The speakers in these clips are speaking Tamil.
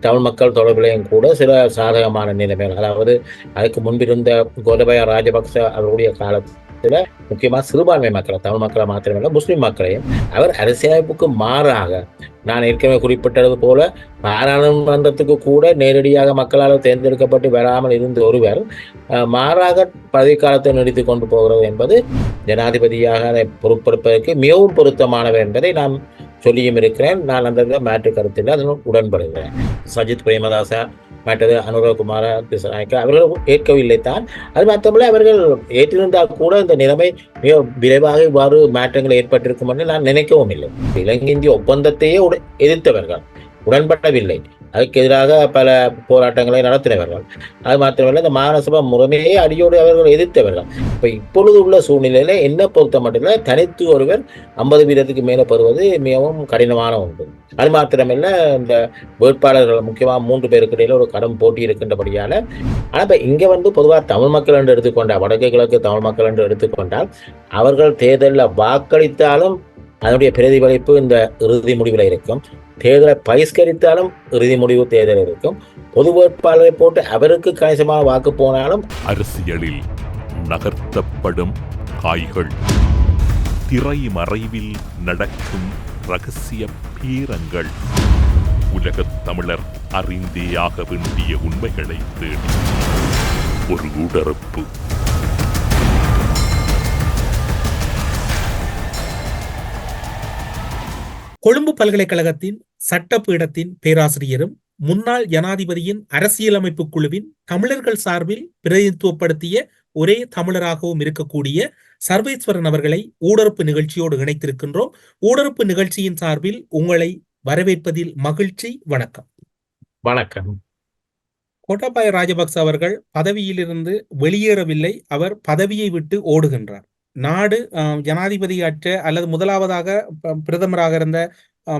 தமிழ் மக்கள் தொடர்பிலையும் கூட சில சாதகமான நிலைமைகள். அதாவது அதுக்கு முன்பிருந்த கோதபய ராஜபக்ச அவருடைய காலத்தில் முக்கியமாக சிறுபான்மை மக்களை தமிழ் மக்களை மாத்திரமல்ல முஸ்லீம் மக்களையும் அவர் அரசியலமைப்புக்கு மாறாக நான் ஏற்கனவே குறிப்பிட்டது போல பாராளுமன்றத்துக்கு கூட நேரடியாக மக்களால் தேர்ந்தெடுக்கப்பட்டு வராமல் இருந்த ஒருவர் மாறாக பதவிக்காலத்தை நீடித்து கொண்டு போகிறது என்பது ஜனாதிபதியாக அதை பொறுப்பெடுப்பதற்கு மிகவும் பொருத்தமானவர் என்பதை நாம் சொல்லியும் இருக்கிறேன். நான் அந்த மாற்று கருத்தில் அதனும் உடன்படுகிறேன். சஜித் பிரேமதாசா மற்றது அனுரகுமார திசாநாயக்க அவர்கள் ஏற்கவில்லை தான் அது மட்டுமல்ல அவர்கள் ஏற்றிருந்தால் கூட இந்த நிலைமை மிக விரைவாக இவ்வாறு மாற்றங்கள் ஏற்பட்டிருக்கும் என்று நான் நினைக்கவும் இல்லை. இலங்கை இந்திய ஒப்பந்தத்தையே உட- எதிர்த்தவர்கள். உடன்படவில்லை. அதுக்கு எதிராக பல போராட்டங்களை நடத்தினவர்கள். அது மாத்திரமல்ல இந்த மாநசபா முறைமையை அடியோடு அவர்கள் எதிர்த்தவர்கள். இப்போ இப்பொழுது உள்ள சூழ்நிலையில என்ன பொறுத்த மட்டும் தனித்து ஒருவர் ஐம்பது வீதத்துக்கு மேலே பெறுவது மிகவும் கடினமான ஒன்று. அது மாத்திரமல்ல இந்த வேட்பாளர்கள் முக்கியமாக மூன்று பேருக்கு இடையில ஒரு கடும் போட்டி இருக்கின்றபடியால ஆனால் இப்போ இங்கே வந்து பொதுவாக தமிழ் மக்கள் என்று எடுத்துக்கொண்டால் வடக்கு கிழக்கு தமிழ் மக்கள் என்று எடுத்துக்கொண்டால் அவர்கள் தேர்தலில் வாக்களித்தாலும் அதனுடைய பிரதிபலிப்பு இந்த இறுதி முடிவில் இருக்கும். தேர்தலை பகிஷ்கரித்தாலும் இறுதி முடிவு தேர்தல் இருக்கும். பொது வேட்பாளரை போட்டு அவருக்கு கணிசமான வாக்கு போனாலும் அரசியலில் நகர்த்தப்படும் காய்கள். திரை மறைவில் நடக்கும் ரகசிய பீரங்கள். உலகத் தமிழர் அறிந்தேயாக வேண்டிய உண்மைகளை தேடி. ஒரு உடறுப்பு கொழும்பு பல்கலைக்கழகத்தின் சட்டப்பீடத்தின் பேராசிரியரும் முன்னாள் ஜனாதிபதியின் அரசியலமைப்பு குழுவின் தமிழர்கள் சார்பில் பிரதிநிதித்துவப்படுத்திய ஒரே தமிழராகவும் இருக்கக்கூடிய சர்வேஸ்வரன் அவர்களை ஊடறுப்பு நிகழ்ச்சியோடு இணைத்திருக்கின்றோம். ஊடறுப்பு நிகழ்ச்சியின் சார்பில் உங்களை வரவேற்பதில் மகிழ்ச்சி வணக்கம். வணக்கம். கோட்டாபாய ராஜபக்ச அவர்கள் பதவியிலிருந்து வெளியேறவில்லை அவர் பதவியை விட்டு ஓடுகின்றார். நாடு அஹ், ஜனாதிபதியற்ற அல்லது முதலாவதாக பிரதமராக இருந்த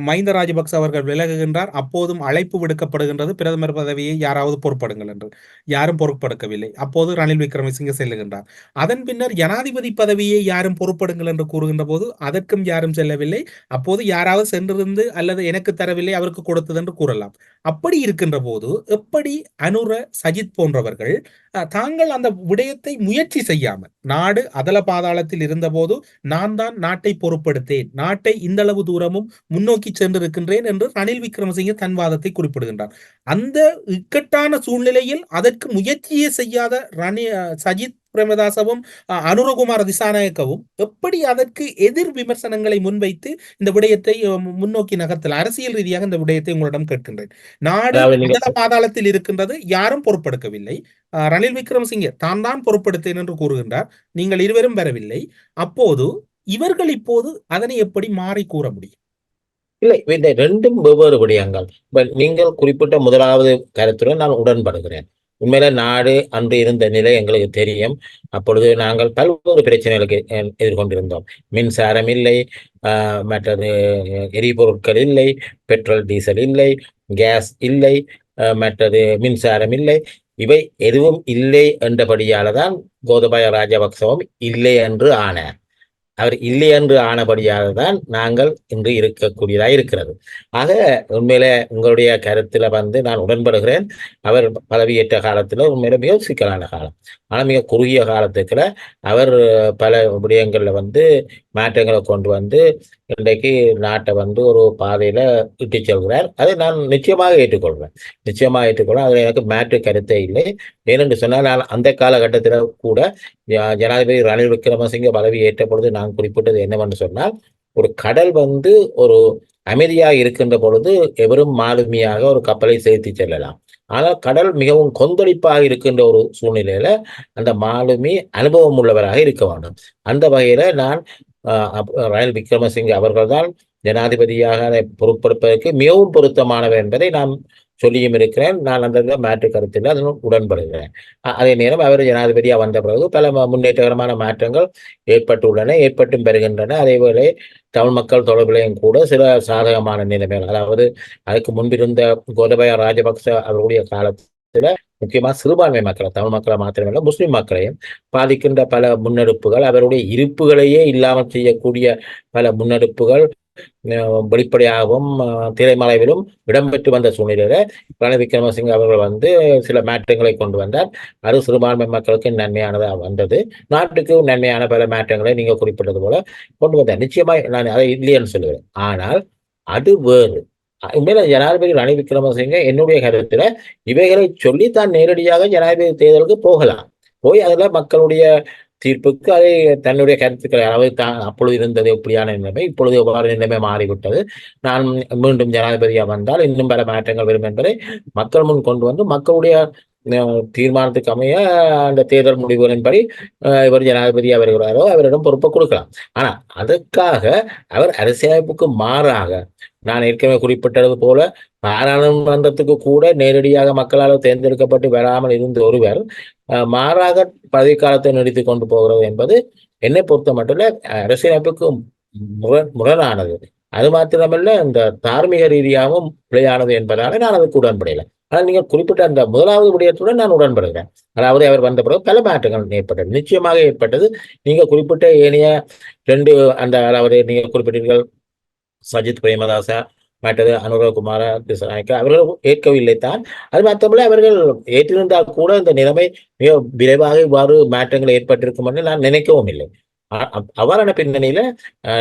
மஹிந்த ராஜபக்ச அவர்கள் விலகுகின்றார். அப்போதும் அழைப்பு விடுக்கப்படுகின்றது. பிரதமர் பதவியை யாராவது பொறுப்படுங்கள் என்று. யாரும் பொறுப்பெடுக்கவில்லை. அப்போது ரணில் விக்ரமசிங்க செல்லுகின்றார். அதன் பின்னர் ஜனாதிபதி பதவியை யாரும் பொறுப்படுங்கள் என்று கூறுகின்ற போது அதற்கும் யாரும் செல்லவில்லை. அப்போது யாராவது சென்றிருந்து அல்லது எனக்கு தரவில்லை அவருக்கு கொடுத்தது என்று கூறலாம். அப்படி இருக்கின்ற போது எப்படி அனுர சஜித் போன்றவர்கள் தாங்கள் அந்த விடயத்தை முயற்சி செய்யாமல் நாடு அதல பாதாளத்தில் இருந்தபோது நான் தான் நாட்டை பொறுப்படுத்தேன் நாட்டை இந்த அளவு தூரமும் முன்னோக்கி சென்றிருக்கின்றேன் என்று ரணில் விக்ரமசிங்க தன் வாதத்தை குறிப்பிடுகின்றார். அந்த இக்கட்டான சூழ்நிலையில் அதற்கு முயற்சியே செய்யாத ரணி சஜித் பிரேமதாசவும் அனுரகுமார திசாநாயக்கவும் எப்படி அதற்கு எதிர் விமர்சனங்களை முன்வைத்து இந்த விடயத்தை முன்னோக்கி நகர்த்தல் அரசியல் ரீதியாக இந்த விடயத்தை உங்களிடம் கேட்கின்றேன். நாடு பாதாளத்தில் இருக்கின்றது யாரும் பொறுப்பெடுக்கவில்லை ரணில் விக்ரமசிங்கே தான் தான் பொறுப்பெடுத்தேன் என்று கூறுகின்றார். நீங்கள் இருவரும் வரவில்லை. அப்போது இவர்கள் இப்போது அதனை எப்படி மாறி கூற முடியும்? இல்லை இந்த ரெண்டும் வெவ்வேறு விடயங்கள். நீங்கள் குறிப்பிட்ட முதலாவது கருத்துடன் நான் உடன்படுகிறேன். உண்மையில நாடு அன்று இருந்த நிலை எங்களுக்கு தெரியும். அப்பொழுது நாங்கள் பல்வேறு பிரச்சனைகளுக்கு எ- எதிர்கொண்டிருந்தோம். மின்சாரம் இல்லை மற்றது எரிபொருட்கள் இல்லை பெட்ரோல் டீசல் இல்லை கேஸ் இல்லை மற்றது மின்சாரம் இல்லை. இவை எதுவும் இல்லை என்றபடியால தான் கோதபாய ராஜபக்சவும் இல்லை என்று ஆனார். அவர் இல்லை என்று ஆனபடியாக தான் நாங்கள் இன்று இருக்கக்கூடியதாக இருக்கிறது. ஆக உண்மையில உங்களுடைய கருத்துல வந்து நான் உடன்படுகிறேன். அவர் பதவியேற்ற காலத்துல உண்மையில மிக சிக்கலான காலம். ஆனால் மிக குறுகிய காலத்துக்குள்ள அவர் பல விடயங்கள்ல வந்து மாற்றங்களை கொண்டு வந்து இன்றைக்கு நாட்டை வந்து ஒரு பாதையில் இட்டு செல்கிறார். அதை நான் நிச்சயமாக ஏற்றுக்கொள்வேன். நிச்சயமாக ஏற்றுக்கொள்வேன். அதில் எனக்கு மாற்று கருத்தே இல்லை. ஏனென்று சொன்னால் நான் அந்த காலகட்டத்தில் கூட ஜனாதிபதி ரணில் விக்ரமசிங்க பதவி ஏற்ற பொழுது நான் குறிப்பிட்டது என்னவென்று சொன்னால் ஒரு கடல் வந்து ஒரு அமைதியாக இருக்கின்ற பொழுது எவரும் மாலுமியாக ஒரு கப்பலை செலுத்தி செல்லலாம். ஆனால் கடல் மிகவும் கொந்தளிப்பாக இருக்கின்ற ஒரு சூழ்நிலையில அந்த மாலுமி அனுபவம் உள்ளவராக இருக்க வேண்டும். அந்த வகையில நான் ராயல் அப்ப விக்ரமசிங்கே அவர்கள்தான் ஜனாதிபதியாக அதை பொறுப்பெடுப்பதற்கு மிகவும் பொருத்தமானவர் என்பதை நான் சொல்லியும் இருக்கிறேன். நான் அந்த மாற்று கருத்தில் அதனுடன் உடன்படுகிறேன். அதே நேரம் அவர் ஜனாதிபதியாக வந்த பிறகு பல முன்னேற்றகரமான மாற்றங்கள் ஏற்பட்டுள்ளன ஏற்பட்டும் பெறுகின்றன. அதேவேளை தமிழ் மக்கள் தொடர்பிலையும் கூட சில சாதகமான நிலைமைகள் அதாவது அதுக்கு முன்பிருந்த கோதபய ராஜபக்ச அவருடைய காலத்தில் முக்கியமா சிறுபான்மை மக்களை தமிழ் மக்களை மாத்திரமல்ல முஸ்லிம் மக்களையும் பாதிக்கின்ற பல முன்னெடுப்புகள் அவருடைய இருப்புகளையே இல்லாமல் செய்யக்கூடிய பல முன்னெடுப்புகள் வெளிப்படையாகவும் அஹ், திரைமறைவிலும் இடம்பெற்று வந்த சூழ்நிலையில ரணில் விக்ரமசிங்க அவர்கள் வந்து சில மாற்றங்களை கொண்டு வந்தார். அது சிறுபான்மை மக்களுக்கு நன்மையானதாக வந்தது. நாட்டுக்கு நன்மையான பல மாற்றங்களை நீங்க குறிப்பிட்டது போல கொண்டு வந்தார். நிச்சயமா நான் அதை இல்லையன்னு சொல்லுவேன் ஆனால் அது வேறு. உண்மையில ஜனாதிபதி ரணில் விக்ரமசிங்க என்னுடைய கருத்துல இவைகளை சொல்லி தான் நேரடியாக ஜனாதிபதி தேர்தலுக்கு போகலாம். போய் அதுல மக்களுடைய தீர்ப்புக்கு அதை தன்னுடைய கருத்துக்களை அளவு தான் அப்பொழுது இருந்தது எப்படியான நிலைமை இப்பொழுது எவ்வாறு நிலைமை மாறிவிட்டது. நான் மீண்டும் ஜனாதிபதியாக வந்தால் இன்னும் பல மாற்றங்கள் வரும் என்பதை மக்கள் முன் கொண்டு வந்து மக்களுடைய தீர்மானத்துக்கு அமைய அந்த தேர்தல் முடிவுகளின்படி அஹ், இவர் ஜனாதிபதியாக வருகிறாரோ அவரிடம் பொறுப்பை கொடுக்கலாம். ஆனா அதற்காக அவர் அரசியலமைப்புக்கு மாறாக நான் ஏற்கனவே குறிப்பிட்டது போல பாராளுமன்றத்துக்கு கூட நேரடியாக மக்களால் தேர்ந்தெடுக்கப்பட்டு வராமல் இருந்த ஒருவர் அஹ், மாறாக பதவிக்காலத்தை நீடித்துக் கொண்டு போகிறது என்பது என்னை பொறுத்த மட்டும் அரசியலமைப்புக்கு முரண் முரணானது. அது மாத்திரமல்ல இந்த தார்மீக ரீதியாகவும் பிழையானது என்பதால நான் அதுக்கு உடன்படையில ஆனால் நீங்கள் குறிப்பிட்ட அந்த முதலாவது விடயத்துடன் நான் உடன்படுகிறேன். அதாவது அவர் வந்த பிறகு பல மாற்றங்கள் ஏற்பட்டது. நிச்சயமாக ஏற்பட்டது. நீங்கள் குறிப்பிட்ட ஏனைய ரெண்டு அந்த அதாவது நீங்கள் குறிப்பிட்டீர்கள் சஜித் பிரேமதாசா மற்றது அனுரகுமார திசநாயக்க அவர்கள் ஏற்கவில்லை தான். அது மாத்திரமல்ல அவர்கள் ஏற்றிருந்தால் கூட இந்த நிலைமை மிக விரைவாக இவ்வாறு மாற்றங்கள் ஏற்பட்டிருக்கும் என்று நான் நினைக்கவும் இல்லை. அவ்வாறான பின்னணியில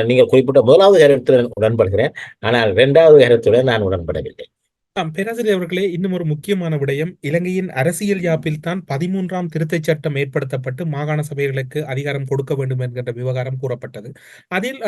நீங்கள் குறிப்பிட்ட முதலாவது கருத்துடன் உடன்படுகிறேன். ஆனால் இரண்டாவது கருத்துடன் நான் உடன்படவில்லை. பேராசிரியர் அவர்களே இன்னும் ஒரு முக்கியமான விடயம். இலங்கையின் அரசியல் யாப்பில் தான் பதிமூன்றாம் திருத்தச் சட்டம் ஏற்படுத்தப்பட்டு மாகாண சபைகளுக்கு அதிகாரம் கொடுக்க வேண்டும் என்கின்ற விவகாரம் கூறப்பட்டது. அதில்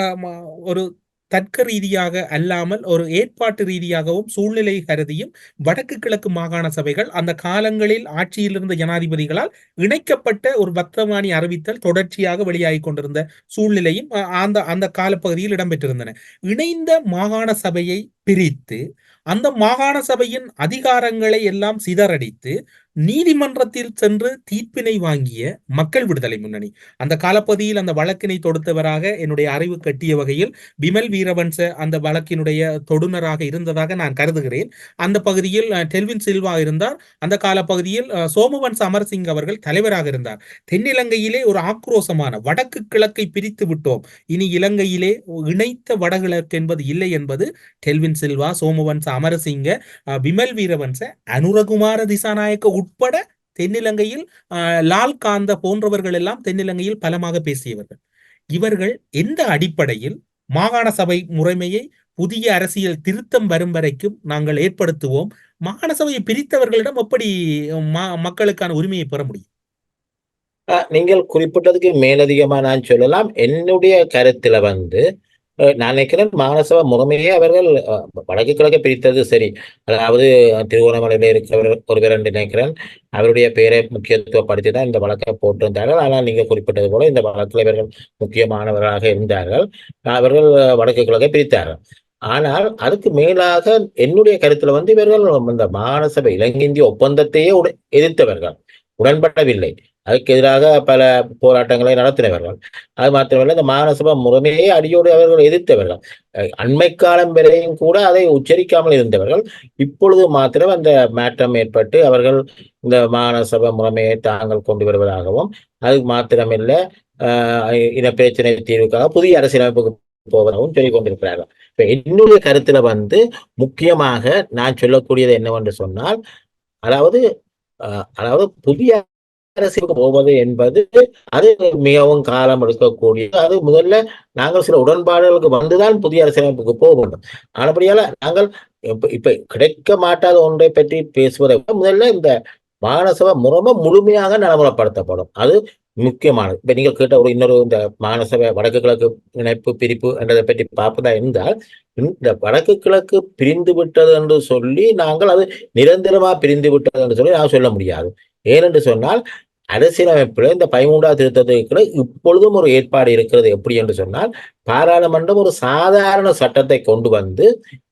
ஒரு தர்க்க ரீதியாக அல்லாமல் ஒரு ஏற்பாட்டு ரீதியாகவும் சூழ்நிலை கருதியும் வடக்கு கிழக்கு மாகாண சபைகள் அந்த காலங்களில் ஆட்சியில் இருந்த ஜனாதிபதிகளால் இணைக்கப்பட்ட ஒரு பத்திரவாணி அறிவித்தல் தொடர்ச்சியாக வெளியாகிக் கொண்டிருந்த சூழ்நிலையும் அந்த அந்த காலப்பகுதியில் இடம்பெற்றிருந்தன. இணைந்த மாகாண சபையை பிரித்து அந்த மாகாண சபையின் அதிகாரங்களை எல்லாம் சிதறடித்து நீதிமன்றத்தில் சென்று தீர்ப்பினை வாங்கிய மக்கள் விடுதலை முன்னணி. அந்த காலப்பகுதியில் அந்த வழக்கினை தொடுத்தவராக என்னுடைய அறிவு கட்டிய வகையில் பிமல் வீரவன்ச அந்த வழக்கினுடைய தொடுநராக இருந்ததாக நான் கருதுகிறேன். அந்த பகுதியில் டெல்வின் சில்வா இருந்தார். அந்த காலப்பகுதியில் அஹ், அமர்சிங் அவர்கள் தலைவராக இருந்தார். தென்னிலங்கையிலே ஒரு ஆக்ரோசமான வடக்கு கிழக்கை பிரித்து விட்டோம். இனி இலங்கையிலே இணைத்த வடகிழக்கு என்பது இல்லை என்பது டெல்வின் சில்வா சோமவன்ச அமரசிங்க விமல் வீரவன்ச அனுரகுமார திசாநாயக்க உட்பட தென்னிலங்கையில் லால் காந்த போன்றவர்கள் எல்லாம் தென்னிலங்கையில் பலமாக பேசியவர்கள். இவர்கள் எந்த அடிப்படையில் மாகாண சபை முறைமையை புதிய அரசியல் திருத்தம் வரும் வரைக்கும் நாங்கள் ஏற்படுத்துவோம் மாகாண சபையை பிரித்தவர்களிடம் எப்படி மக்களுக்கான உரிமையை பெற முடியும்? நீங்கள் குறிப்பிட்டதுக்கு மேலதிகமா நான் சொல்லலாம். என்னுடைய கருத்துல வந்து நான் நினைக்கிறேன் மாநசபா முறைமையே அவர்கள் வடக்கு கிழக்கு பிரித்தது சரி. அதாவது திருவோணமலையில இருக்கிறவர் ஒருவர் என்று நினைக்கிறேன். அவருடைய பெயரை முக்கியத்துவப்படுத்தி தான் இந்த வழக்கை போட்டிருந்தார்கள். ஆனால் நீங்க குறிப்பிட்டது போல இந்த வழக்கில் இவர்கள் முக்கியமானவர்களாக இருந்தார்கள். அவர்கள் வடக்கு கிழக்கை பிரித்தார்கள். ஆனால் அதுக்கு மேலாக என்னுடைய கருத்துல வந்து இவர்கள் இந்த மாநசபை இலங்கை இந்திய ஒப்பந்தத்தையே உட- எதிர்த்தவர்கள். உடன்படவில்லை. அதுக்கு எதிராக பல போராட்டங்களை நடத்தினவர்கள். அது மாத்திரமல்ல இந்த மாநசபா முறைமையை அடியோடு அவர்கள் எதிர்த்தவர்கள். அண்மை காலம் வரையும் கூட அதை உச்சரிக்காமல் இருந்தவர்கள். இப்பொழுது மாத்திரம் அந்த மாற்றம் ஏற்பட்டு அவர்கள் இந்த மாநசபா முறைமையை தாங்கள் கொண்டு வருவதாகவும் அது மாத்திரமில்ல ஆஹ் இன பிரச்சனை தீர்வுக்காக புதிய அரசியலமைப்புக்கு போவதாகவும் சொல்லிக் கொண்டிருக்கிறார்கள். இப்ப என்னுடைய கருத்துல வந்து முக்கியமாக நான் சொல்லக்கூடியது என்னவென்று சொன்னால் அதாவது ஆஹ் அதாவது புதிய அரசுக்கு போவது என்பது அது மிகவும் காலம் எடுக்கக்கூடியது. அது முதல்ல நாங்கள் சில உடன்பாடுகளுக்கு வந்துதான் புதிய அரசியலமைப்புக்கு போக வேண்டும். ஆனபடியால நாங்கள் இப்ப இப்ப கிடைக்க மாட்டாத ஒன்றை பற்றி பேசுவதை விட முதல்ல இந்த மாநசபை முறைமை முழுமையாக நடைமுறைப்படுத்தப்படும். அது முக்கியமானது. இப்ப நீங்கள் கேட்ட ஒரு இன்னொரு இந்த மாநசபை வடக்கு கிழக்கு இணைப்பு பிரிப்பு என்றதை பற்றி பார்ப்பதா இருந்தால் இந்த வடக்கு கிழக்கு பிரிந்து விட்டது என்று சொல்லி நாங்கள் அது நிரந்தரமா பிரிந்து விட்டது என்று சொல்லி நான் சொல்ல முடியாது. ஏனென்று சொன்னால் அரசியலமைப்பில் இந்த பதிமூன்றாவது திருத்தத்துக்குள்ள இப்பொழுதும் ஒரு ஏற்பாடு இருக்கிறது. எப்படி என்று சொன்னால் பாராளுமன்றம் ஒரு சாதாரண சட்டத்தை கொண்டு வந்து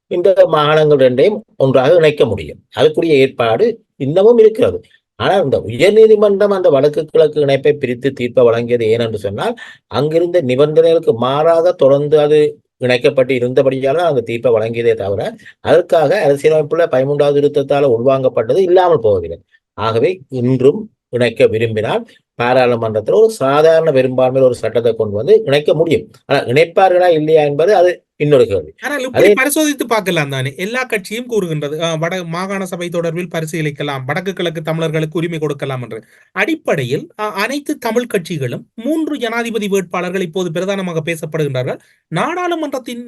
இந்த மாகாணங்கள் ரெண்டையும் ஒன்றாக இணைக்க முடியும். அதுக்குரிய ஏற்பாடு இன்னமும் இருக்கிறது. ஆனால் இந்த உயர்நீதிமன்றம் அந்த வடக்கு கிழக்கு இணைப்பை பிரித்து தீர்ப்பை வழங்கியது ஏனென்று சொன்னால் அங்கிருந்த நிபந்தனைகளுக்கு மாறாக தொடர்ந்து அது இணைக்கப்பட்டு இருந்தபடியால் அந்த தீர்ப்பை வழங்கியதே தவிர அதற்காக அரசியலமைப்புல பதிமூன்றாவது திருத்தத்தால் உள்வாங்கப்பட்டது இல்லாமல் போவதில்லை ஆகவே இன்றும் இணைக்க விரும்பினால் பாராளுமன்றத்தில் ஒரு சாதாரண பெரும்பான்மையில் ஒரு சட்டத்தை கொண்டு வந்து இணைக்க முடியும். ஆனா இணைப்பார்களா இல்லையா என்பது அது இன்னொரு கேள்வி. ஆனால் பரிசோதித்து பார்க்கலாம் தானே. எல்லா கட்சியும் கூறுகின்றது வட மாகாண சபை தொடர்பில் பரிசீலிக்கலாம் வடக்கு கிழக்கு தமிழர்களுக்கு உரிமை கொடுக்கலாம் என்று. அடிப்படையில் அனைத்து தமிழ் கட்சிகளும் மூன்று ஜனாதிபதி வேட்பாளர்கள் இப்போது பிரதானமாக பேசப்படுகின்றார்கள். நாடாளுமன்றத்தின்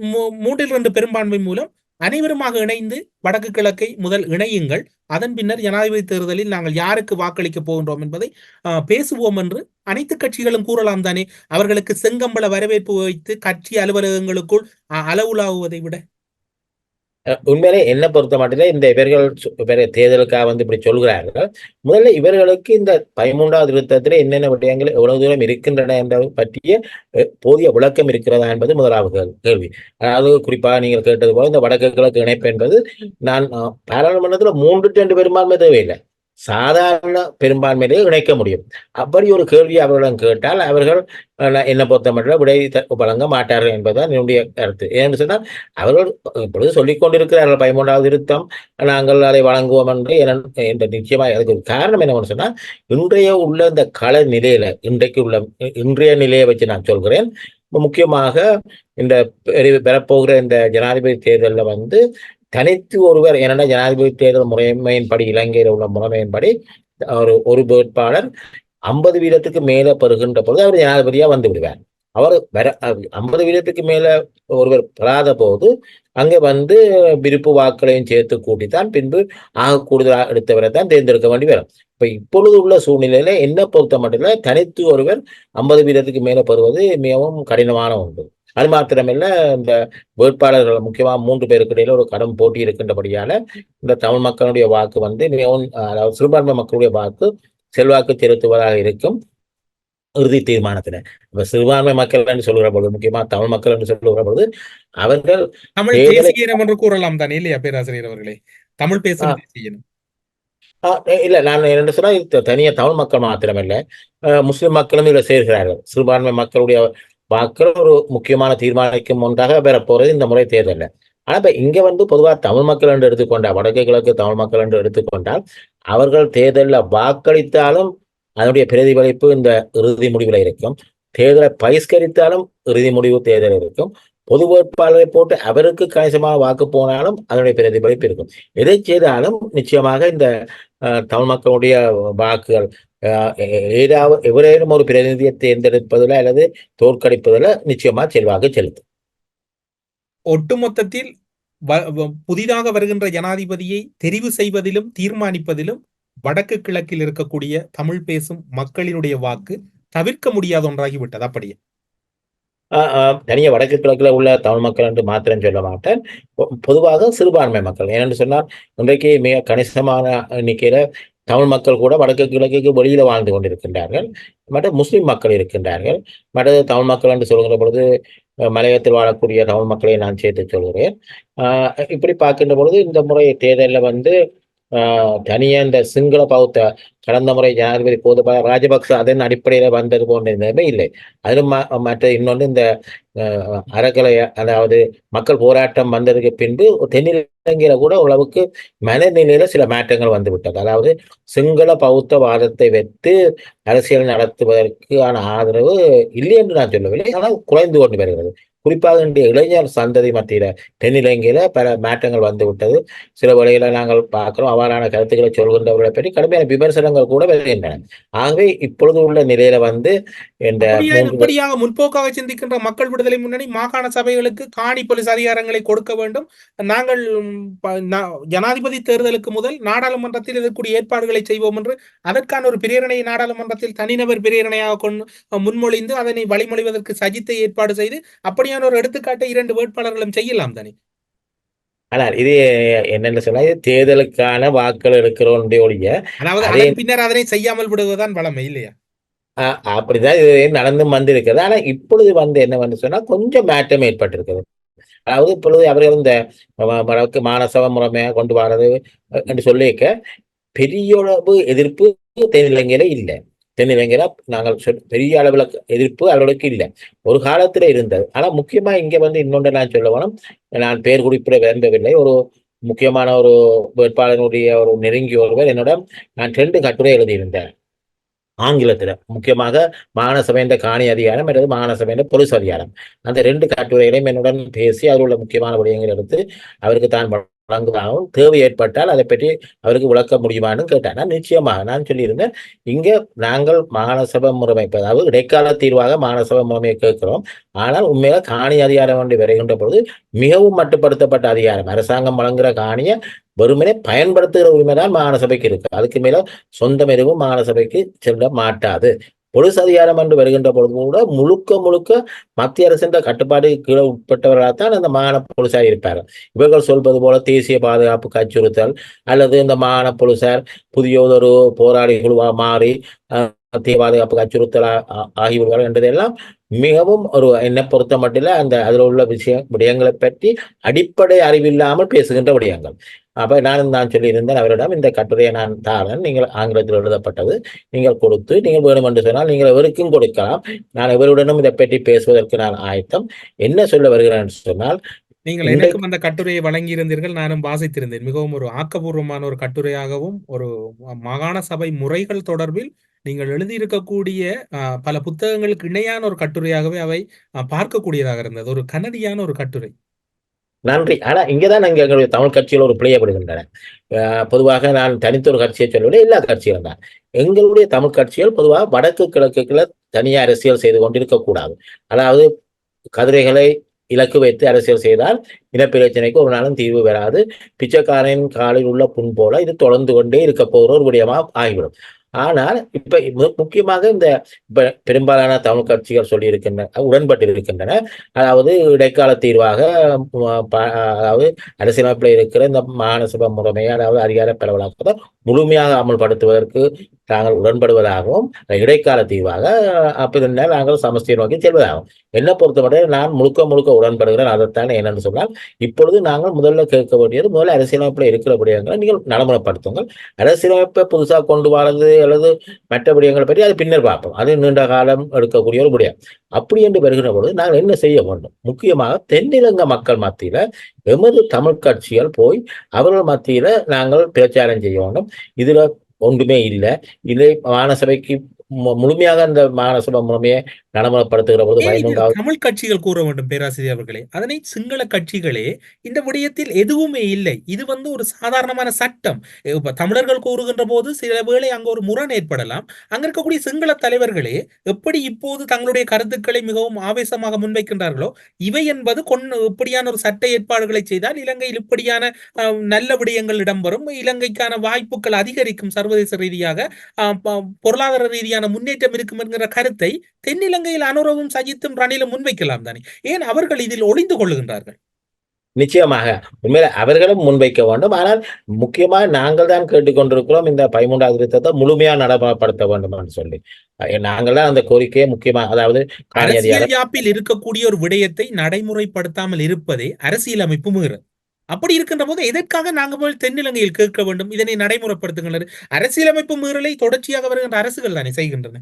மூன்றில் இரண்டு பெரும்பான்மை மூலம் அனைவருமாக இணைந்து வடக்கு கிழக்கை முதல் இணையுங்கள். அதன் பின்னர் ஜனாதிபதி தேர்தலில் நாங்கள் யாருக்கு வாக்களிக்க போகின்றோம் என்பதை பேசுவோம் என்று அனைத்து கட்சிகளும் கூறலாம் தானே. அவர்களுக்கு செங்கம்பள வரவேற்பு வைத்து கட்சி அலுவலகங்களுக்குள் அ- அளவுலாவுவதை விட உண்மையிலே என்ன பொறுத்த மட்டிலே இந்த இவர்கள் சொ- தேர்தலுக்காக வந்து இப்படி சொல்கிறார்கள். முதல்ல இவர்களுக்கு இந்த பதிமூன்றாவது திருத்தத்தில் என்னென்ன விடயங்கள் எவ்வளவு தூரம் இருக்கின்றன என்பது பற்றிய போதிய விளக்கம் இருக்கிறதா என்பது முதலாவது கேள்வி. அதாவது குறிப்பாக நீங்கள் கேட்டது போல இந்த வடக்கு கிழக்கு இணைப்பு என்பது நான் பாராளுமன்றத்தில் மூன்று ரெண்டு பெரும்பான்மை தேவையில்லை. சாதாரண பெரும்பான்மையிலே இணைக்க முடியும். அப்படி ஒரு கேள்வி அவர்களிடம் கேட்டால் அவர்கள் என்னை பொறுத்த விடை த- வழங்க மாட்டார்கள் என்பதுதான் என்னுடைய கருத்து. ஏன்னு சொன்னால் அவர்கள் இப்பொழுது சொல்லிக் கொண்டிருக்கிறார்கள் பதிமூன்றாவது திருத்தம் நாங்கள் அதை வழங்குவோம் என்று. என- என்ற நிச்சயமாக அதுக்கு ஒரு காரணம் என்னவென்று சொன்னால் இன்றைய உள்ள இந்த கல நிலையில இன்றைக்கு உள்ள இன்றைய நிலையை வச்சு நான் சொல்கிறேன். முக்கியமாக இந்த பெறப்போகிற இந்த ஜனாதிபதி தேர்தலில் வந்து தனித்து ஒருவர் என்னென்ன ஜனாதிபதி தேர்தல் முறைமையின்படி இலங்கையில் உள்ள முறைமையின்படி ஒரு ஒரு வேட்பாளர் ஐம்பது வீதத்துக்கு மேலே பெறுகின்ற பொழுது அவர் ஜனாதிபதியா வந்து விடுவார். அவர் வர ஐம்பது வீதத்துக்கு மேல ஒருவர் பெறாத போது அங்கே வந்து விருப்பு வாக்களையும் சேர்த்து கூட்டித்தான் பின்பு ஆக கூடுதலாக எடுத்தவரை தான் தேர்ந்தெடுக்க வேண்டி வரும். இப்ப இப்பொழுது உள்ள சூழ்நிலையில என்ன பொறுத்த மட்டும் தனித்து ஒருவர் ஐம்பது வீதத்துக்கு மேல பெறுவது மிகவும் கடினமான ஒன்று. அது மாத்திரமல்ல இந்த வேட்பாளர்கள் முக்கியமாக மூன்று பேருக்கு இடையில ஒரு கடும் போட்டி இருக்கின்றபடியால இந்த தமிழ் மக்களுடைய வாக்கு வந்து மிகவும் அதாவது சிறுபான்மை மக்களுடைய வாக்கு செல்வாக்கு செலுத்துவதாக இருக்கும். இறுதி தீர்மானத்துல. இப்ப சிறுபான்மை மக்கள் என்று சொல்லுகிற பொழுது முக்கியமா தமிழ் மக்கள் என்று சொல்லுகிற பொழுது அவர்கள் தமிழ் தேர்தலை- தேசிய இனம் என்று கூறலாம் தானே இல்லையா பேராசிரியர் அவர்களே? தமிழ் பேசும் ஆ. தேசிய இனம். ஆ, இல்ல நான் என்ன சொன்னா தனியா தமிழ் மக்கள் மாத்திரமல்ல. முஸ்லிம் மக்களும் இதுல சேர்கிறார்கள். சிறுபான்மை மக்களுடைய வாக்கள் ஒரு முக்கியமான தீர்மானிக்கும் ஒன்றாக பெறப்போறது இந்த முறை தேர்தல்ல. ஆனா இப்ப இங்க வந்து பொதுவா தமிழ் மக்கள் என்று எடுத்துக்கொண்டால் வடக்கு கிழக்கு தமிழ் மக்கள் என்று எடுத்துக்கொண்டால் அவர்கள் தேர்தலில் வாக்களித்தாலும் அதனுடைய பிரதிபலிப்பு இந்த இறுதி முடிவுல இருக்கும். தேர்தலை பகிஷ்கரித்தாலும் இறுதி முடிவு தேர்தல் இருக்கும். பொது வேட்பாளரை போட்டு அவருக்கு கணிசமான வாக்கு போனாலும் அதனுடைய பிரதிபலிப்பு இருக்கும். எதை செய்தாலும் நிச்சயமாக இந்த தமிழ் மக்களுடைய வாக்குகள் ஏதாவது எவரேனும் ஒரு பிரதிநிதியை தேர்ந்தெடுப்பதில் அல்லது தோற்கடிப்பதில் நிச்சயமா செல்வாக்கு செலுத்தும் ஒட்டுமொத்தத்தில் புதிதாக வருகின்ற ஜனாதிபதியை தெரிவு செய்வதிலும் தீர்மானிப்பதிலும் வடக்கு கிழக்கில் இருக்கக்கூடிய தமிழ் பேசும் மக்களினுடைய வாக்கு தவிர்க்க முடியாத ஒன்றாகிவிட்டது அப்படியே தனியா வடக்கு கிழக்குல உள்ள தமிழ் மக்கள் என்று மாத்திரம் சொல்ல மாட்டேன் பொதுவாக சிறுபான்மை மக்கள் ஏனென்று சொன்னால் இன்றைக்கு மிக கணிசமான எண்ணிக்கையில தமிழ் மக்கள் கூட வடக்கு கிழக்குக்கு வெளியில் வாழ்ந்து கொண்டிருக்கின்றார்கள். மற்ற முஸ்லீம் மக்கள் இருக்கின்றார்கள். மற்றது தமிழ் மக்கள் என்று சொல்கிற பொழுது மலையத்தில் வாழக்கூடிய தமிழ் மக்களை நான் சேர்த்து சொல்கிறேன். ஆஹ் இப்படி பார்க்கின்ற பொழுது இந்த முறை தேர்தலில் வந்து ஆஹ் இந்த சிங்கள பௌத்த கடந்த முறை ஜனாதிபதி கோதபாய ராஜபக்ச அதன் அடிப்படையில வந்தது போன்ற நிலைமை இல்லை அதிலும் ம- மற்ற இன்னொன்று இந்த அறக்கலை அதாவது மக்கள் போராட்டம் வந்ததுக்கு பின்பு தென்னிலங்கையில கூட ஓரளவுக்கு மனநிலையில சில மாற்றங்கள் வந்து விட்டது அதாவது சிங்கள பௌத்த வாதத்தை வைத்து அரசியல் நடத்துவதற்கான ஆதரவு இல்லை என்று நான் சொல்லவில்லை ஆனால் குறைந்து கொண்டு வருகிறது குறிப்பாக இன்றைய இளைஞர் சந்ததி மத்தியில தென்னிலங்கையில பல மாற்றங்கள் வந்து விட்டது. சில வழியில நாங்கள் பார்க்கிறோம் அவ்வாறான கருத்துக்களை சொல்கின்றவர்களை பற்றி கடுமையான விமர்சனங்கள் கூட வருகின்றன. ஆகவே இப்பொழுது உள்ள நிலையில வந்து இந்த இப்படியாக முற்போக்காக சிந்திக்கின்ற மக்கள் விடுதலை முன்னணி மாகாண சபைகளுக்கு காணி போலீஸ் அதிகாரங்களை கொடுக்க வேண்டும். நாங்கள் ஜனாதிபதி தேர்தலுக்கு முதல் நாடாளுமன்றத்தில் இதற்குரிய ஏற்பாடுகளை செய்வோம் என்று அதற்கான ஒரு பிரேரணையை நாடாளுமன்றத்தில் தனிநபர் பிரேரணையாக கொண்டு முன்மொழிந்து அதனை வழிமொழிவதற்கு சஜித்தை ஏற்பாடு செய்து அப்படியான ஒரு எடுத்துக்காட்டை இரண்டு வேட்பாளர்களும் செய்யலாம் தானே? ஆனால் இது என்னென்னு சொன்னா இது தேர்தலுக்கான வாக்கள் எடுக்கிறோடைய ஒழிய அதாவது பின்னர் அதனை செய்யாமல் விடுவதுதான் வளமை இல்லையா? அப்படிதான் இது நடந்து வந்திருக்கிறது. ஆனா இப்பொழுது வந்து என்னவென்று சொன்னா கொஞ்சம் மாற்றம் ஏற்பட்டிருக்கிறது. அதாவது இப்பொழுது அவர்கள் இந்த மானசவ முறைமையாக கொண்டு வரது அஹ், என்று சொல்லியிருக்க பெரிய அளவு எதிர்ப்பு தென்னிலங்கையில இல்லை. தென்னிலங்கையில நாங்கள் பெரிய அளவில் எதிர்ப்பு அவர்களுக்கு இல்லை. ஒரு காலத்துல இருந்தது. ஆனா முக்கியமா இங்க வந்து இன்னொன்று நான் சொல்ல வேணும் நான் பேர் குறிப்பிட விரும்பவில்லை ஒரு முக்கியமான ஒரு வேட்பாளருடைய ஒரு நெருங்கிய ஒருவர் என்னோட நான் ரெண்டு கட்டுரை எழுதியிருந்தேன் ஆங்கிலத்தில். முக்கியமாக மாகாண சபையின் காணி அதிகாரம் அல்லது மாகாண சபையின் பொலிஸ் அதிகாரம். அந்த ரெண்டு கட்டுரைகளையும் என்னுடன் பேசி அதில் உள்ள முக்கியமான விடயங்கள் எடுத்து அவருக்கு தான் வழங்குவதாகவும் தேவை ஏற்பட்டால் அதை பற்றி அவருக்கு விளக்க முடியுமான்னு கேட்டார். நான் நிச்சயமாக நான் சொல்லியிருந்தேன். இங்கே நாங்கள் மாகாண முறைமை அதாவது இடைக்கால தீர்வாக மாகாண முறைமையை கேட்கிறோம். ஆனால் உண்மையில காணி அதிகாரம் ஒன்று விரைகின்ற பொழுது மிகவும் மட்டுப்படுத்தப்பட்ட அதிகாரம். அரசாங்கம் வழங்குகிற காணியை வெறுமனே பயன்படுத்துகிற உரிமை தான் மாகாண சபைக்கு இருக்கு. அதுக்கு மேல சொந்தம் எதுவும் மாகாண சபைக்கு செல்ல மாட்டாது. பொலிஸ் அதிகாரம் என்று வருகின்ற பொழுது கூட முழுக்க முழுக்க மத்திய அரசின் கட்டுப்பாடு கீழே உட்பட்டவர்களாகத்தான் அந்த மாகாண போலீசார் இருப்பார் இவர்கள் சொல்வது போல தேசிய பாதுகாப்பு அச்சுறுத்தல் அல்லது இந்த மாகாண போலீசார் புதியதொரு போராளி குழுவா மாறி அஹ், மத்திய பாதுகாப்புக்கு அச்சுறுத்தல் ஆ- ஆ- ஆகிவிடுவார்கள் என்றதெல்லாம் மிகவும் ஒரு என்னை பொறுத்த மட்டில் அந்த அதில் உள்ள விஷய விடயங்களை பற்றி அடிப்படை அறிவில்லாமல் பேசுகின்ற விடயங்கள். அப்ப நான் நான் சொல்லியிருந்தேன் அவரிடம் இந்த கட்டுரையை நான் தாரேன். நீங்கள் ஆங்கிலத்தில் எழுதப்பட்டது நீங்கள் கொடுத்து நீங்கள் வேணும் என்று சொன்னால் நீங்கள் எவருக்கும் கொடுக்கலாம். நான் எவருடனும் இதை பற்றி பேசுவதற்கு நான் ஆயத்தம். என்ன சொல்ல வருகிறேன் என்று சொன்னால் நீங்கள் எனக்கும் அந்த கட்டுரையை வழங்கியிருந்தீர்கள் நானும் வாசித்திருந்தேன். மிகவும் ஒரு ஆக்கபூர்வமான ஒரு கட்டுரையாகவும் ஒரு மாகாண சபை முறைகள் தொடர்பில் நீங்கள் எழுதியிருக்கக்கூடிய பல புத்தகங்களுக்கு இணையான ஒரு கட்டுரையாகவே அவை பார்க்கக்கூடியதாக இருந்தது. ஒரு கனதியான ஒரு கட்டுரை. நன்றி. ஆனா இங்கதான் நாங்கள் எங்களுடைய தமிழ் கட்சியில் ஒரு பிழையப்படுகின்றன அஹ் பொதுவாக நான் தனித்த ஒரு கட்சியை சொல்லவில்லை எல்லா கட்சிகளும் தான். எங்களுடைய தமிழ் கட்சிகள் பொதுவாக வடக்கு கிழக்குல தனியாக அரசியல் செய்து கொண்டிருக்க கூடாது அதாவது கதிரைகளை இலக்கு வைத்து அரசியல் செய்தால் இனப்பிரச்சனைக்கு ஒரு நாளும் தீர்வு வராது. பிச்சைக்காரன் காலில் உள்ள புண் போல இது தொடர்ந்து கொண்டே இருக்க போகிற ஒரு விடயமாக ஆகிவிடும். ஆனால் இப்ப முக்கியமாக இந்த பெரும்பாலான தமிழ் கட்சிகள் சொல்லி இருக்கின்றன உடன்பட்டு இருக்கின்றன அதாவது இடைக்கால தீர்வாக ப- அதாவது அரசியலமைப்பில் இருக்கிற இந்த மாகாண முறைமையை அதாவது அதிகார பரவலாக்கத்தை முழுமையாக அமல்படுத்துவதற்கு நாங்கள் உடன்படுவதாகவும் இடைக்கால தீர்வாக அப்படின்னா நாங்கள் சமஸ்தியை நோக்கி செல்வதாகும் என்னை பொறுத்தவரை நான் முழுக்க முழுக்க உடன்படுகிறேன் அதைத்தான் என்னென்னு சொன்னால் இப்பொழுது நாங்கள் முதல்ல கேட்க வேண்டியது முதல்ல அரசியலமைப்பில் இருக்கிற விடயங்களை நீங்கள் நடைமுறைப்படுத்துங்கள். அரசியலமைப்பை புதுசாக கொண்டு வரது அல்லது மற்ற விடயங்களை பற்றி அது பின்னர் பார்ப்போம். அது நீண்ட காலம் எடுக்கக்கூடிய ஒரு விடயம். அப்படி என்று வருகிற பொழுது நாங்கள் என்ன செய்ய வேண்டும்? முக்கியமாக தென்னிலங்க மக்கள் மத்தியில எமது தமிழ் கட்சிகள் போய் அவர்கள் மத்தியில நாங்கள் பிரச்சாரம் செய்ய வேண்டும். இதுல ஒன்றுமே இல்லை. இதை மாநசபைக்கு மு- முழுமையாக அந்த மாநசபை முழுமையை நடைமுறைப்படுத்துகிற பதிமூன்றாவது தமிழ் கட்சிகள் கூற வேண்டும் பேராசிரியர் அவர்களே? அதனை சிங்கள கட்சிகளே இந்த விடயத்தில் எதுவுமே இல்லை. இது வந்து ஒரு சாதாரணமான சட்டம். இப்ப தமிழர்கள் கூறுகின்ற போது சில வேளை அங்க ஒரு முரண் ஏற்படலாம். அங்க இருக்கக்கூடிய சிங்கள தலைவர்களே எப்படி இப்போது தங்களுடைய கருத்துக்களை மிகவும் ஆவேசமாக முன்வைக்கின்றார்களோ இவை என்பது கொண்டு இப்படியான ஒரு சட்ட ஏற்பாடுகளை செய்தால் இலங்கையில் இப்படியான நல்ல விடயங்கள் இடம்பெறும். இலங்கைக்கான வாய்ப்புகள் அதிகரிக்கும் சர்வதேச ரீதியாக பொருளாதார ரீதியான முன்னேற்றம் இருக்கும் என்கிற கருத்தை தென்னிலங்கையில் அனுரவும் சஜித்தும் ரணிலும் முன்வைக்கலாம் தானே. ஏன் அவர்கள் இதில் ஒளிந்து கொள்ளுகின்றார்கள்? நிச்சயமாக. உண்மையில அவர்களும் முன்வைக்க வேண்டும். ஆனால் முக்கியமாக நாங்கள் தான் கேட்டுக்கொண்டிருக்கிறோம். இந்த பதிமூன்றாவது திருத்தத்தை முழுமையா நடைமுறைப்படுத்த வேண்டும் என்று சொல்லி. நாங்கள் தான் அந்த கோரிக்கையை முக்கியமா அதாவது அரசியல் யாப்பில் இருக்கக்கூடிய ஒரு விடயத்தை நடைமுறைப்படுத்தாமல் இருப்பதே அரசியலமைப்பு மீறல். அப்படி இருக்கின்ற போது எதற்காக நாங்க போய் தென்னிலங்கையில் கேட்க வேண்டும்? இதனை நடைமுறைப்படுத்துகின்றனர். அரசியலமைப்பு மீறலை தொடர்ச்சியாக வருகின்ற அரசுகள் தானே செய்கின்றன.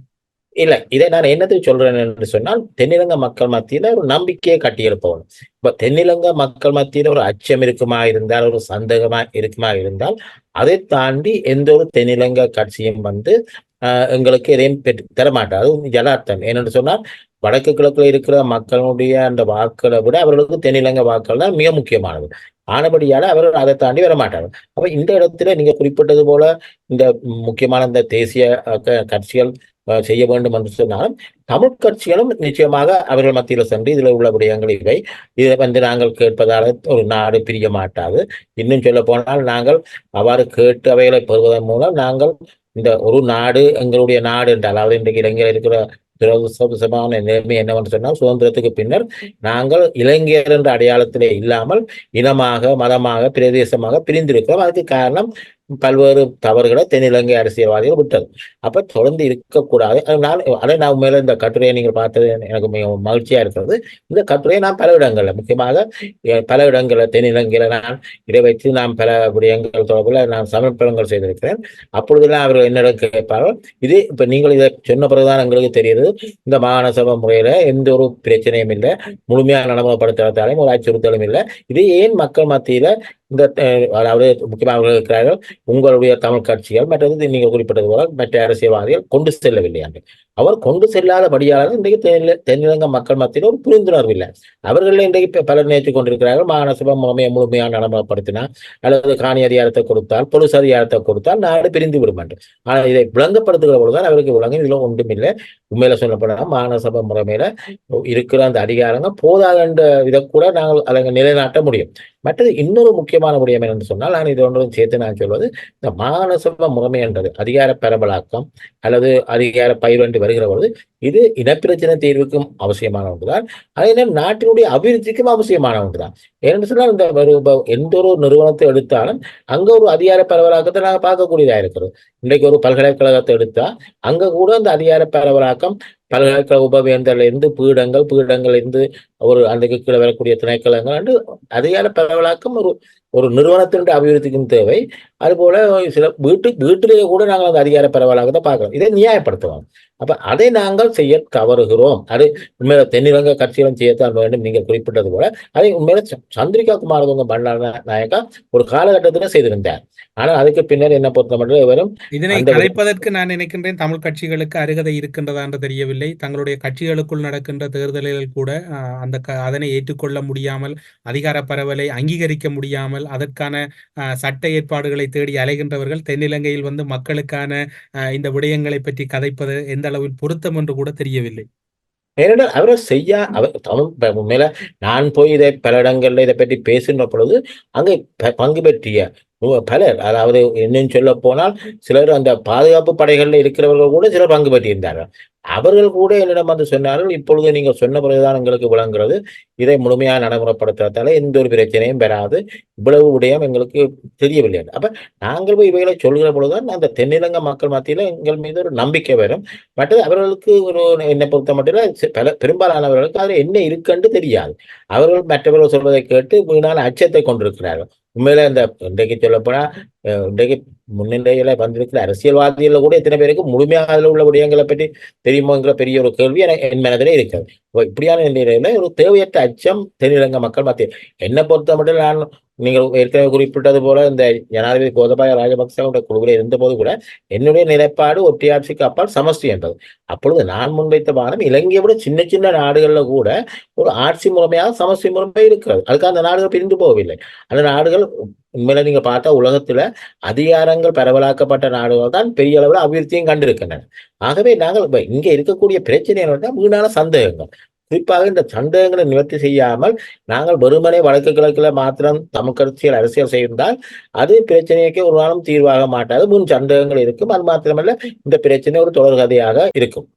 இல்ல இதை நான் என்னது சொல்றேன் என்று சொன்னால் தென்னிலங்க மக்கள் மத்தியில ஒரு நம்பிக்கையை கட்டியிருப்பவன் இப்ப தென்னிலங்க மக்கள் மத்தியில ஒரு அச்சம் இருக்குமா இருந்தால் ஒரு சந்தேகமா இருக்குமா இருந்தால் அதை தாண்டி எந்த ஒரு தென்னிலங்க கட்சியும் வந்து ஆஹ், எங்களுக்கு எதையும் பெற்று தரமாட்டார் அது யதார்த்தம் ஏனென்று சொன்னால் வடக்கு கிழக்குல இருக்கிற மக்களுடைய அந்த வாக்களை விட அவர்களுக்கு தென்னிலங்க வாக்கள் தான் மிக முக்கியமானது. ஆனபடியால அவர்கள் அதை தாண்டி வர மாட்டார்கள் அப்ப இந்த இடத்துல நீங்க குறிப்பிட்டது போல இந்த முக்கியமான இந்த தேசிய க- கட்சிகள் செய்ய வேண்டும் என்று சொன்னாலும் தமிழ் கட்சிகளும் நிச்சயமாக அவர்கள் மத்தியில் சென்று இதில் உள்ள விடயங்கள் இவை. இதை வந்து நாங்கள் கேட்பதால ஒரு நாடு பிரிய மாட்டாது. இன்னும் சொல்ல போனால் நாங்கள் அவ்வாறு கேட்டு அவைகளை பெறுவதன் மூலம் நாங்கள் இந்த ஒரு நாடு எங்களுடைய நாடு என்றால் அதாவது இன்றைக்கு இளைஞர் இருக்கிற துரதிருஷ்டவசமான நிலைமை என்னவென்று சொன்னால் சுதந்திரத்துக்கு பின்னர் நாங்கள் இளைஞர் என்ற அடையாளத்திலே இல்லாமல் இனமாக மதமாக பிரதேசமாக பிரிந்திருக்கிறோம். அதுக்கு காரணம் பல்வேறு தவறுகளை தென்னிலங்கை அரசியல்வாதிகள் விட்டது. அப்ப தொடர்ந்து இருக்கக்கூடாது. அதனால் அதை நான் மேல இந்த கட்டுரையை நீங்கள் பார்த்தது எனக்கு மிகவும் மகிழ்ச்சியா இருக்கிறது. இந்த கட்டுரையை நான் பல இடங்கள்ல முக்கியமாக பல இடங்கள்ல தென்னிலங்கையில நான் இதை வைத்து நான் பல விடயங்கள் தொடர்பில் நான் சமர்ப்பணங்கள் செய்திருக்கிறேன். அப்பொழுதெல்லாம் அவர்கள் என்னிடம் கேட்பார்கள் இது இப்ப நீங்கள் இதை சொன்ன பிறகுதான் எங்களுக்கு தெரியுது. இந்த மாகாண சபை முறையில எந்த ஒரு பிரச்சனையும் இல்லை. முழுமையாக நடைமுறைப்படுத்தாலும் ஒரு அச்சுறுத்தலும் இல்லை. இது ஏன் மக்கள் மத்தியில இந்த அதாவது முக்கியமாக இருக்கிறார்கள் உங்களுடைய தமிழ் கட்சிகள் மற்றது நீங்கள் குறிப்பிட்டது போல மற்ற அரசியல்வாதிகள் கொண்டு செல்லவில்லை என்று அவர் கொண்டு செல்லாதபடியால் இன்றைக்கு தென்னில தென்னிலங்க மக்கள் மத்தியில் ஒரு புரிந்துணர்வு இல்லை. அவர்களே இன்றைக்கு பலர் நேற்று கொண்டிருக்கிறார்கள். மாகாணசபை முறைமையை முழுமையாக நடைமுறைப்படுத்தினால் அல்லது காணி அதிகாரத்தை கொடுத்தால் பொலிஸ் அதிகாரத்தை கொடுத்தால் நாடு பிரிந்து விடும் என்று. ஆனால் இதை விளங்கப்படுத்துகிற பொழுதுதான் அவருக்கு விளங்கும் இதில் ஒன்றுமில்லை உண்மையில சொல்லப்படலாம் மாகாணசபை முறைமையில இருக்கிற அந்த அதிகாரங்கள் போதாத இதை கூட நாங்கள் அதை நிலைநாட்ட முடியும். மற்றது இன்னொரு முக்கியமான விடயம் என்னன்னு சொன்னால் நான் இது ஒன்றும் சேர்த்து நான் சொல்வது இந்த மாகாணசபை முறைமை என்றது அதிகார பரபலாக்கம் அல்லது அதிகார பயிர் என்று வருகிற பொழுது இது இனப்பிரச்சனை தீர்வுக்கும் அவசியமான ஒன்றுதான். அதே நேரம் நாட்டினுடைய அபிவிருத்திக்கும் அவசியமான ஒன்றுதான். ஏன்னு சொன்னால் இந்த ஒரு எந்த ஒரு நிறுவனத்தை எடுத்தாலும் அங்க ஒரு அதிகார பரவலாக்கத்தை நாங்கள் பார்க்கக்கூடியதாக இருக்கிறோம். இன்றைக்கு ஒரு பல்கலைக்கழகத்தை எடுத்தா அங்க கூட அந்த அதிகார பரவலாக்கம் பல்கலைக்கழக உபவேந்தர்ல இருந்து பீடங்கள் பீடங்கள் இருந்து ஒரு அந்த கீழே வரக்கூடிய திணைக்களங்கள் என்று அதிகார பரவலாக்கம் ஒரு ஒரு நிறுவனத்தினுடைய அபிவிருத்திக்கும் தேவை. அதுபோல சில வீட்டு வீட்டிலேயே கூட நாங்கள் அந்த அதிகார பரவலாக்கத்தை பார்க்கிறோம். இதை நியாயப்படுத்துவோம். அப்ப அதை நாங்கள் செய்ய தவறுகிறோம். அது உண்மையில தென்னிலங்க கட்சிகளும் செய்யத்தான் வேண்டும் நீங்கள் குறிப்பிட்டது போல. அதை உண்மையில சந்திரிகா குமாரதுங்க பண்டார நாயக்கா ஒரு காலகட்டத்தில் செய்திருந்தார். ஆனால் அதுக்கு பின்னர் என்ன பொறுத்த மட்டும் இவரும் இதனை கலைப்பதற்கு நான் நினைக்கின்றேன் தமிழ் கட்சிகளுக்கு அருகதை இருக்கின்றதா என்று தெரியவில்லை. தங்களுடைய கட்சிகளுக்குள் நடக்கின்ற தேர்தலில் கூட அந்த க- அதனை ஏற்றுக்கொள்ள முடியாமல் அதிகார பரவலை அங்கீகரிக்க முடியாமல் அதற்கான சட்ட ஏற்பாடுகளை தேடி அலைகின்றவர்கள் தென்னிலங்கையில் வந்து மக்களுக்கான அஹ், இந்த விடயங்களை பற்றி கதைப்பது எந்த அளவில் பொருத்தம் என்று கூட தெரியவில்லை. ஏனென்றால் அவரை செய்யா அவர் உண்மையில நான் போய் இதை பல இடங்கள்ல இதை பற்றி பேசுகின்ற பொழுது அங்கே பங்கு பற்றிய பலர் அதாவது இன்னும் சொல்ல போனால் சிலர் அந்த பாதுகாப்பு படைகளில் இருக்கிறவர்கள் கூட சிலர் பங்கு பெற்றிருந்தார்கள். அவர்கள் கூட என்னிடம் வந்து சொன்னார்கள் இப்பொழுது நீங்கள் சொன்ன பிறகுதான் எங்களுக்கு விளங்குறது இதை முழுமையாக நடைமுறைப்படுத்துறதால எந்த ஒரு பிரச்சனையும் பெறாது. இவ்வளவு விடயம் எங்களுக்கு தெரியவில்லை. அப்போ அப்ப நாங்கள் போய் இவைகளை சொல்கிற பொழுதுதான் அந்த தென்னிலங்க மக்கள் மத்தியில் எங்கள் மீது ஒரு நம்பிக்கை வரும். மற்றது அவர்களுக்கு ஒரு என்னை பொறுத்த மட்டும் இல்லை பல பெரும்பாலானவர்களுக்கு அதில் என்ன இருக்குன்னு தெரியாது. அவர்கள் மற்றவர்கள் சொல்வதை கேட்டு வீணான அச்சத்தை கொண்டிருக்கிறார்கள். உண்மையில இந்த இன்றைக்கு சொல்லப்போனா இன்றைக்கு முன்னிலையில வந்திருக்கிற அரசியல்வாதிகள் கூட எத்தனை பேருக்கு முழுமையாக அதில் உள்ள விடயங்களை பற்றி தெரியுமோங்கிற பெரிய ஒரு கேள்வி என் மனதிலே இருக்காது இப்படியான நிலையில ஒரு தேவையற்ற அச்சம் தென்னிலங்க மக்கள் மத்திய என்னை பொறுத்த மட்டும் நான் நீங்கள் ஏற்கனவே குறிப்பிட்டது போல இந்த ஜனாதிபதி கோதபாய ராஜபக்சவுடைய குழுவில் இருந்தபோது கூட என்னுடைய நிலைப்பாடு ஒற்றையாட்சிக்கு அப்பால் சமஸ்டி என்றது. அப்பொழுது நான் முன்வைத்த வாதம் இலங்கையை விட சின்ன சின்ன நாடுகளில் கூட ஒரு ஆட்சி முறைமையாக சமஸ்டி முறைமை இருக்கிறது. அதுக்கு அந்த நாடுகள் பிரிந்து போகவில்லை. அந்த நாடுகள் உண்மையில நீங்க பார்த்தா உலகத்துல அதிகாரங்கள் பரவலாக்கப்பட்ட நாடுகள் தான் பெரிய அளவில் அபிவிருத்தியும் கண்டிருக்கின்றன. ஆகவே நாங்கள் இங்க இருக்கக்கூடிய பிரச்சனை என்னன்னா வீணான சந்தேகங்கள். குறிப்பாக இந்த சந்தேகங்களை நிவர்த்தி செய்யாமல் நாங்கள் வெறுமனே வடக்கு கிழக்கில் மாத்திரம் தமிழ் அரசியல் செய்தால் அது பிரச்சனைக்கு ஒரு நாளும் தீர்வாக மாட்டாது. முன் சந்தேகங்கள் இருக்கும். அது மாத்திரமல்ல இந்த பிரச்சனை ஒரு தொடர்கதையாக இருக்கும்.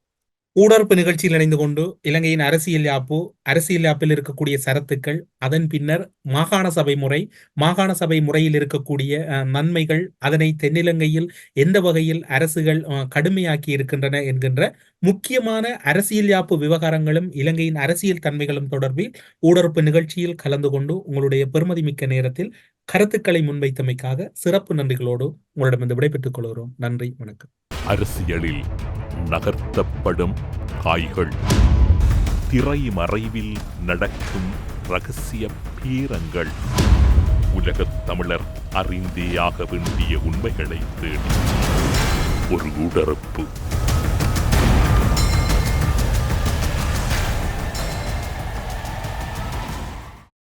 ஊடறுப்பு நிகழ்ச்சியில் இணைந்து கொண்டு இலங்கையின் அரசியல் யாப்பு அரசியல் யாப்பில் இருக்கக்கூடிய சரத்துக்கள் அதன் பின்னர் மாகாண சபை முறை மாகாண சபை முறையில் இருக்கக்கூடிய நன்மைகள் அதனை தென்னிலங்கையில் எந்த வகையில் அரசுகள் கடுமையாக்கி இருக்கின்றன என்கின்ற முக்கியமான அரசியல் யாப்பு விவகாரங்களும் இலங்கையின் அரசியல் தன்மைகளும் தொடர்பில் ஊடறுப்பு நிகழ்ச்சியில் கலந்து கொண்டு உங்களுடைய பெருமதிமிக்க நேரத்தில் கருத்துக்களை முன்வைத்தமைக்காக சிறப்பு நன்றிகளோடு உங்களிடமிருந்து விடைபெற்றுக் கொள்கிறோம். நன்றி வணக்கம். அரசியலில் நகர்த்தப்படும் காய்கள். திரைமறைவில் நடக்கும் ரகசிய பீரங்கள். உலகத் தமிழர் அறிந்தேயாக வேண்டிய உண்மைகளை தேடி. ஒரு உடறுப்பு